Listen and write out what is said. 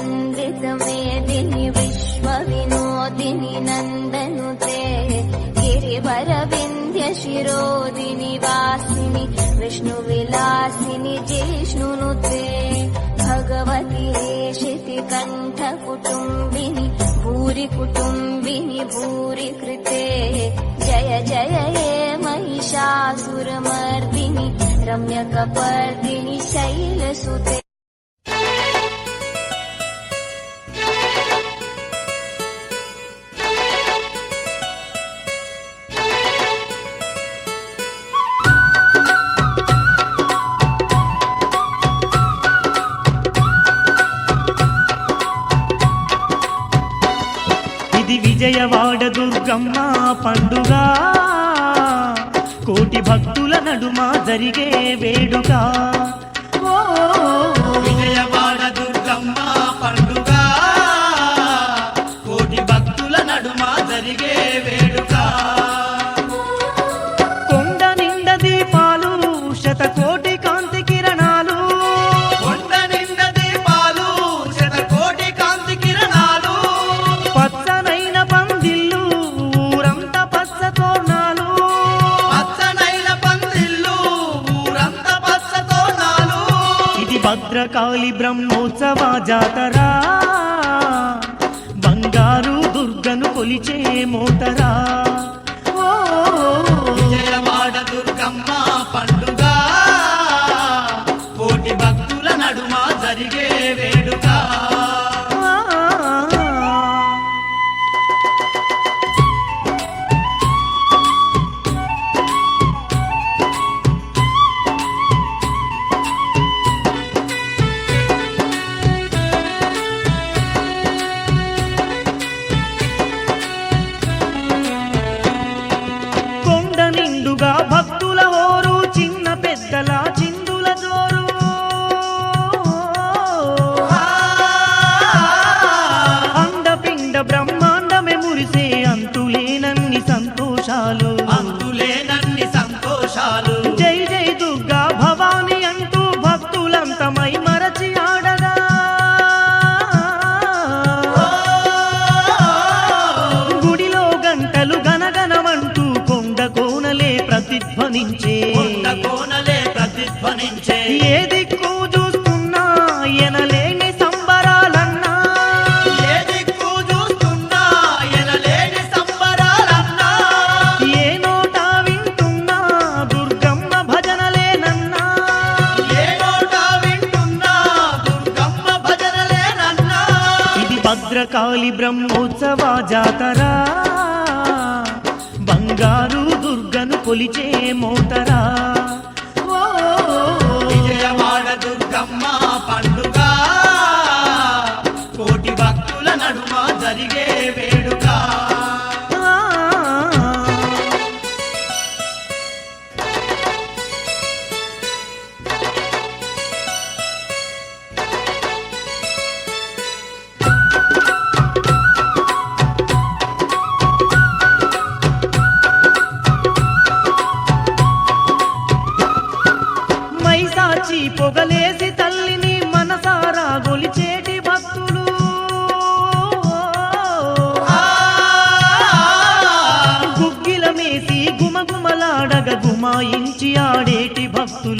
नन्दितमेदिनि विश्वविनोदिनि नन्दनुते गिरिवरविन्द्यशिरोदिनि वासिनि विष्णुविलासिनि जिष्णुनुते भगवति कण्ठकुटुम्बिनि भूरि कुटुम्बिनि भूरि कृते जय जय हे महिषासुरमर्दिनि रम्यकपर्दिनि शैलसुते విజయవాడ దుర్గమ్మ పండుగ. కోటి భక్తుల నడుమ జరిగే వేడుక. ఓ, భద్రకాళి బ్రహ్మోత్సవ జాతరా. బంగారు దుర్గను కొలిచే మోతరా. ప్రతిధ్వనించే. కోనలే ప్రతిధ్వనించే. ఏ దిక్కు చూస్తున్నా ఎనలేని సంబరాలన్నా. ఏ దిక్కు చూస్తున్నా ఎనలేని సంబరాలన్నా. ఏ నోట వింటున్నా దుర్గమ్మ భజనలేనన్నా. ఏ నోట వింటున్నా దుర్గమ్మ భజనలేనన్నా. ఇది భద్రకాళి బ్రహ్మోత్సవ జాతర. బంగారు కొలిచే మోతరా? దుర్గమ్మ పండుగ. కోటి భక్తుల నడుమ జరిగే కాచి పొగలేసి తల్లిని మనసారా గొలిచేటి భక్తులు. గుగ్గిలమేసి గుమగుమలాడగ గుమాయించి ఆడేటి భక్తులు.